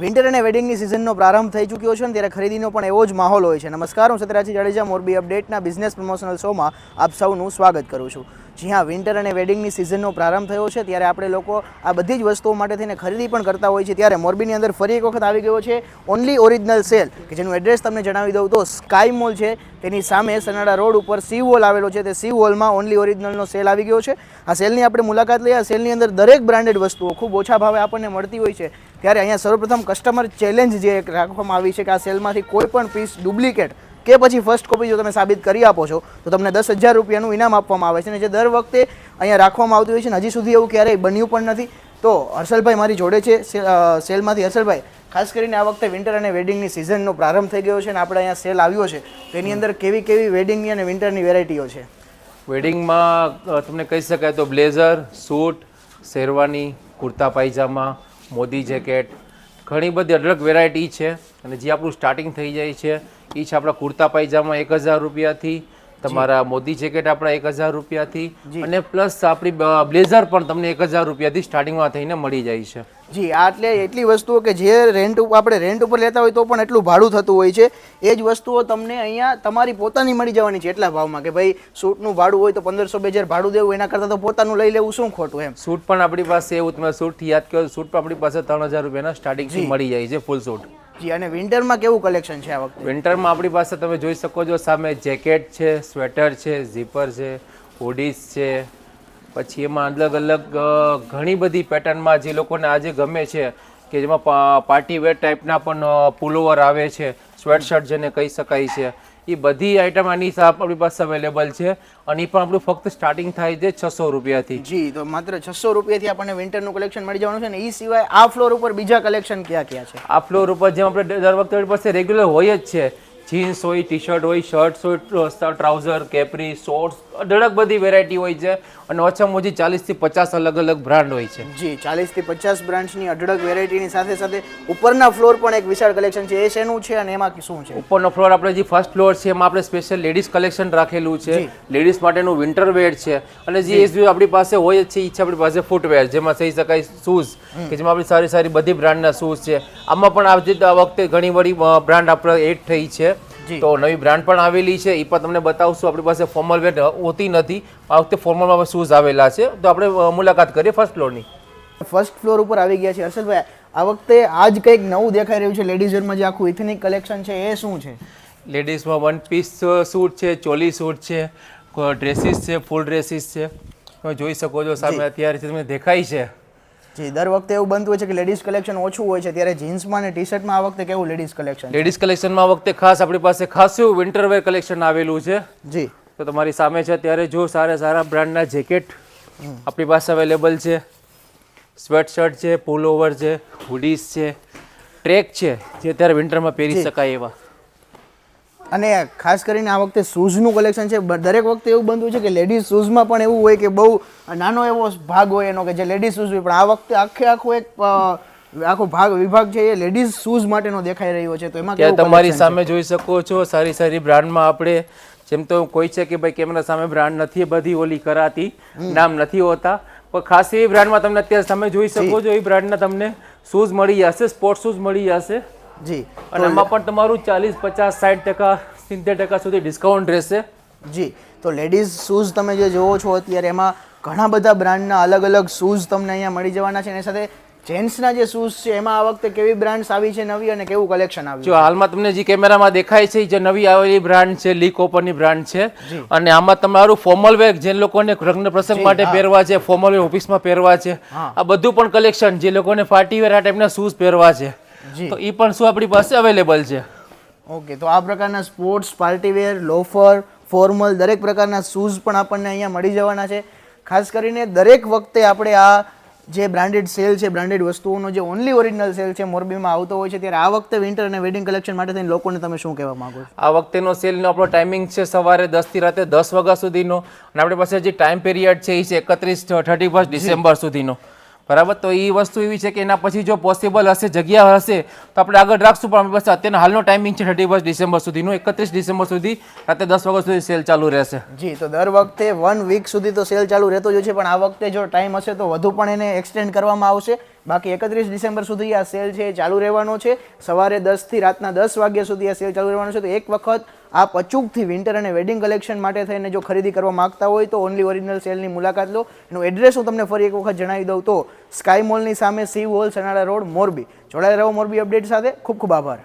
Winter અને વેડિંગની સિઝનનો પ્રારંભ થઈ ચૂક્યો છે અને ત્યારે ખરીદીનો પણ એવો જ માહોલ હોય છે. નમસ્કાર, હું સત્યરાજી જાડેજા, મોરબી અપડેટના બિઝનેસ પ્રમોશનલ શોમાં આપ સૌનું સ્વાગત કરું છું. જી હા વિન્ટર અને વેડિંગની સિઝનનો પ્રારંભ થયો છે, ત્યારે આપણે લોકો આ બધી જ વસ્તુઓ માટે થઈને ખરીદી પણ કરતા હોય છે ત્યારે મોરબીની અંદર ફરી એક વખત આવી ગયો છે ઓનલી ઓરિજિનલ સેલ કે જેનું એડ્રેસ તમને જણાવી દઉં તો સ્કાય મોલ છે. તેની સામે સનાડા રોડ ઉપર સી વોલ આવેલો છે. તે સી વોલમાં ઓનલી ઓરિજિનલનો સેલ આવી ગયો છે. આ સેલની આપણે મુલાકાત લઈએ. આ સેલની અંદર દરેક બ્રાન્ડેડ વસ્તુઓ ખૂબ ઓછા ભાવે આપણને મળતી હોય છે. ત્યારે અહીંયા સર્વપ્રથમ કસ્ટમર ચેલેન્જ જે રાખવામાં આવી છે કે આ સેલમાંથી કોઈ પણ પીસ ડુપ્લિકેટ કે પછી ફર્સ્ટ કોપી જો તમે સાબિત કરી આપો છો, તો તમને દસ હજાર રૂપિયાનું ઇનામ આપવામાં આવે છે અને જે દર વખતે અહીંયા રાખવામાં આવતું હોય છે હજી સુધી એવું ક્યારેય બન્યું પણ નથી. તો હર્ષલભાઈ મારી જોડે છે સેલમાંથી. હર્ષલભાઈ, ખાસ કરીને આ વખતે વિન્ટર અને વેડિંગની સિઝનનો પ્રારંભ થઈ ગયો છે અને આપણે અહીંયા સેલ આવ્યો છે તેની અંદર કેવી કેવી વેડિંગની અને વિન્ટરની વેરાયટીઓ છે? વેડિંગમાં તમને કહી શકાય તો blazer suit sherwani, kurta, pyjama, Modi jacket ઘણી બધી અલગ અલગ વેરાયટી છે અને જે આપણું સ્ટાર્ટિંગ થઈ જાય છે એ છે આપણા કુર્તા પાયજામા એક હજાર રૂપિયાથી તમારા મોદી જેકેટ આપણા એક હજાર રૂપિયાથી અને પ્લસ આપણી બ્લેઝર પણ તમને એક હજાર રૂપિયાથી સ્ટાર્ટિંગમાં થઈને મળી જાય છે. જી આટલે એટલી વસ્તુઓ કે જે રેન્ટ ઉપર આપણે રેન્ટ ઉપર લેતા હોય તો પણ એટલું ભાડું થતું હોય છે. એ જ વસ્તુઓ તમને અહીંયા તમારી પોતાની મળી જવાની છે એટલા ભાવમાં કે ભાઈ સૂટનું ભાડું હોય તો પંદરસો બે હજાર ભાડું દેવું એના કરતાં તો પોતાનું લઈ લેવું શું ખોટું એમ? સૂટ પણ આપણી પાસે એવું તમે સૂટથી યાદ કરો સૂટ પણ આપણી પાસે ત્રણ હજાર રૂપિયાના સ્ટાર્ટિંગથી મળી જાય છે ફૂલ સૂટ. જી અને વિન્ટરમાં કેવું કલેક્શન છે આ વખતે? વિન્ટરમાં આપણી પાસે તમે જોઈ શકો છો સામે જેકેટ છે સ્વેટર છે ઝીપર છે હુડીઝ છે પછી એમાં અલગ અલગ ઘણી બધી પેટર્નમાં જે લોકોને આજે ગમે છે કે જેમાં પાર્ટી વેર ટાઈપના પણ પુલોવર આવે છે સ્વેટશર્ટ જેને કહી શકાય છે. એ બધી આઈટમ આની આપણી પાસે અવેલેબલ છે અને એ પણ આપણું ફક્ત સ્ટાર્ટિંગ થાય છે છસો રૂપિયાથી. જી તો માત્ર છસો રૂપિયાથી આપણને વિન્ટરનું કલેક્શન મળી જવાનું છે ને એ સિવાય આ ફ્લોર ઉપર બીજા કલેક્શન ક્યાં ક્યાં છે? આ ફ્લોર ઉપર જેમ આપણે દર વખતે પાસે રેગ્યુલર હોય જ છે જીન્સ હોય ટી શર્ટ હોય શર્ટ્સ હોય ટ્રાઉઝર કેપરી શોર્ટ્સ અઢળક બધી વેરાયટી હોય છે અને ઓછામાં ઓછી ચાલીસથી પચાસ અલગ અલગ બ્રાન્ડ હોય છે. જી ચાલીસથી પચાસ બ્રાન્ડ્સની અઢળક વેરાયટીની સાથે સાથે ઉપરના ફ્લોર પણ એક વિશાળ કલેક્શન છે. એ શેનું છે અને એમાં શું છે? ઉપરનો ફ્લોર આપણે જે ફર્સ્ટ ફ્લોર છે એમાં આપણે સ્પેશિયલ લેડીઝ કલેક્શન રાખેલું છે. લેડીઝ માટેનું વિન્ટર વેર છે. અને જે આપણી પાસે હોય છે એ છે આપણી પાસે ફૂટવેર જેમાં થઈ શકાય શૂઝ કે જેમાં આપણી સારી સારી બધી બ્રાન્ડના શૂઝ છે. આમાં પણ આ વખતે ઘણી બધી બ્રાન્ડ આપણે એડ થઈ છે. તો નવી બ્રાન્ડ પણ આવેલી છે એ પણ તમને બતાવશું. આપણી પાસે ફોર્મલ વેર હોતી નથી. આ વખતે ફોર્મલમાં શૂઝ આવેલા છે. તો આપણે મુલાકાત કરીએ ફર્સ્ટ ફ્લોરની ફર્સ્ટ ફ્લોર ઉપર આવી ગયા છે હર્ષલભાઈ આ વખતે આજ કંઈક નવું દેખાઈ રહ્યું છે. લેડીઝ વેરમાં જે આખું ઇથનિક કલેક્શન છે એ શું છે? લેડીઝમાં વન પીસ સૂટ છે ચોલી સૂટ છે ડ્રેસીસ છે ફૂલ ડ્રેસીસ છે. તમે જોઈ શકો છો સામે અત્યારે તમે તમને દેખાય છે. જી દર વખતે એવું બનતું હોય છે કે લેડીઝ કલેક્શન ઓછું હોય છે ત્યારે જીન્સમાં અને ટી શર્ટમાં આ વખતે કેવું લેડીઝ કલેક્શન લેડીઝ કલેક્શનમાં આ વખતે ખાસ આપણી પાસે ખાસું વિન્ટરવેર કલેક્શન આવેલું છે. જી. તો તમારી સામે છે ત્યારે જો સારા સારા બ્રાન્ડના જેકેટ આપણી પાસે અવેલેબલ છે. સ્વેટ શર્ટ છે પુલ ઓવર છે હુડીઝ છે ટ્રેક છે જે અત્યારે વિન્ટરમાં પહેરી શકાય એવા. અને ખાસ કરીને આ વખતે શૂઝનું કલેક્શન છે. દરેક વખતે એવું બનતું છે કે લેડીઝ શૂઝમાં પણ એવું હોય કે બહુ નાનો એવો ભાગ હોય એનો કે જે લેડીઝ શૂઝ હોય. પણ આ વખતે આખે આખો એક આખો ભાગ વિભાગ છે એ લેડીઝ શૂઝ માટેનો દેખાઈ રહ્યો છે. તો એમાં તમારી સામે જોઈ શકો છો સારી સારી બ્રાન્ડમાં આપણે જેમ તો કોઈ છે કે ભાઈ કેમેરા સામે બ્રાન્ડ નથી બધી ઓલી કરાતી નામ નથી હોતા. પણ ખાસ એ બ્રાન્ડમાં તમને અત્યારે સામે જોઈ શકો છો એ બ્રાન્ડના તમને શૂઝ મળી જશે સ્પોર્ટ શૂઝ મળી જશે? જી. અને એમાં પણ તમારું ચાલીસ પચાસ સાઠ ટકા સિત્તેર ટકા સુધી ડિસ્કાઉન્ટ રહેશે. જી. તો લેડીઝ શૂઝ તમે જે જોવો છો અત્યારે એમાં ઘણા બધા બ્રાન્ડના અલગ અલગ શૂઝ તમને અહીંયા મળી જવાના છે અને સાથે જેન્ટ્સના જે શૂઝ છે એમાં આ વખતે કેવી બ્રાન્ડ્સ આવી છે નવી અને કેવું કલેક્શન આવ્યું જો હાલમાં તમને જે કેમેરામાં દેખાય છે જે નવી આવેલી બ્રાન્ડ છે લી કોપરની બ્રાન્ડ છે. અને આમાં તમારું ફોર્મલ વેર જે લોકોને લગ્ન પ્રસંગ માટે પહેરવા છે ફોર્મલ વેર ઓફિસમાં પહેરવા છે. આ બધું પણ કલેક્શન જે લોકોને પાર્ટી વેર આ ટાઈપના શૂઝ પહેરવા છે. તો એ પણ શું આપણી પાસે અવેલેબલ છે? ઓકે તો આ પ્રકારના સ્પોર્ટ્સ પાર્ટીવેર લોફર ફોર્મલ દરેક પ્રકારના શૂઝ પણ આપણને અહીંયા મળી જવાના છે. ખાસ કરીને દરેક વખતે આપણે આ જે બ્રાન્ડેડ સેલ છે બ્રાન્ડેડ વસ્તુઓનો જે ઓનલી ઓરિજિનલ સેલ છે મોરબીમાં આવતો હોય છે ત્યારે આ વખતે વિન્ટર અને વેડિંગ કલેક્શન માટે થઈને લોકોને તમે શું કહેવા માંગો છો? આ વખતેનો સેલનો આપણો ટાઈમિંગ છે સવારે દસથી રાતે દસ વાગ્યા સુધીનો. અને આપણી પાસે જે ટાઈમ પીરિયડ છે એ છે એકત્રીસ થર્ટી ફર્સ્ટ ડિસેમ્બર સુધીનો. બરાબર? તો એ વસ્તુ એવી છે કે એના પછી જો પોસિબલ હશે, જગ્યા હશે, તો આપણે આગળ રાખશું, પણ પાસે અત્યારનો હાલનો ટાઈમિંગ છે થર્ટી ફર્સ્ટ ડિસેમ્બર સુધીનો. એકત્રીસ ડિસેમ્બર સુધી રાતે દસ વાગ્યા સુધી સેલ ચાલુ રહેશે. જી, તો દર વખતે વન વીક સુધી તો સેલ ચાલુ રહેતો જ છે, પણ આ વખતે જો ટાઈમ હશે તો વધુ પણ એને એક્સટેન્ડ કરવામાં આવશે. બાકી એકત્રીસ ડિસેમ્બર સુધી આ સેલ છે ચાલુ રહેવાનો છે. સવારે દસથી રાતના દસ વાગ્યા સુધી આ સેલ ચાલુ રહેવાનો છે. તો એક વખત આપ અચૂકથી વિન્ટર અને વેડિંગ કલેક્શન માટે થઈને જો ખરીદી કરવા માંગતા હોય તો ઓનલી ઓરિજિનલ સેલની મુલાકાત લો. એનું એડ્રેસ હું તમને ફરી એક વખત જણાવી દઉં તો સ્કાય મોલની સામે sea hall Sanada road Morbi જોડાયેલા રહો મોરબી અપડેટ સાથે. ખૂબ ખૂબ આભાર.